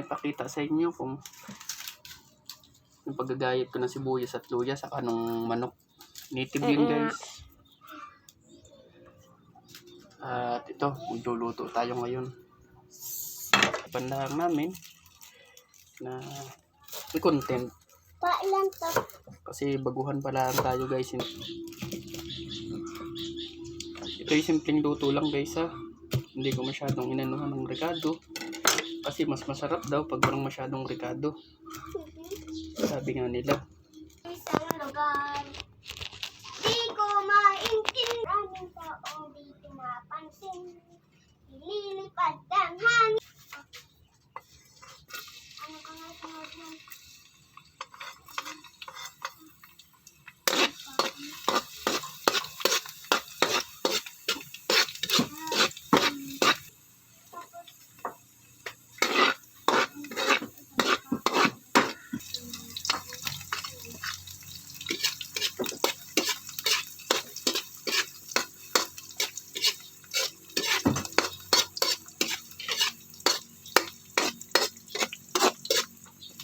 ipakita sa inyo kung yung paggagayat ko ng sibuyas at luya sa kanong manok. Native yun guys. At ito, magluluto tayo ngayon. Pandahan namin na may content Pailan to? kasi baguhan pa lang tayo guys. Ito yung simpleng luto lang guys ha. Hindi ko masyadong inanuhan ng rekado. Kasi mas masarap daw pag walang masyadong rekado. Sabi nga nila. Isang lugar. Di ko maintindihan. Maraming taong di pinapansin. Ililipad ang hangin. Ano ka nga sunod nun? Wala, wala pang paano. Ano to? Bago. Bago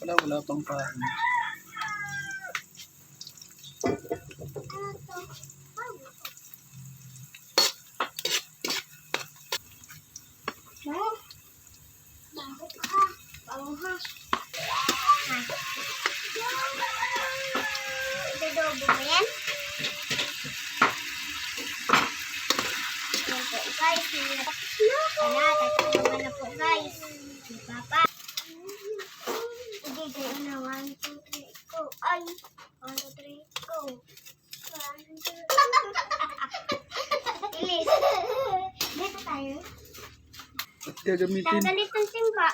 ka. Bago ha. Ha. Idodobo mo yan? Yan po guys. Wala, tatulungan na po guys. Ni Papa. Tayo. At gagamitin. Tanggal itong simba.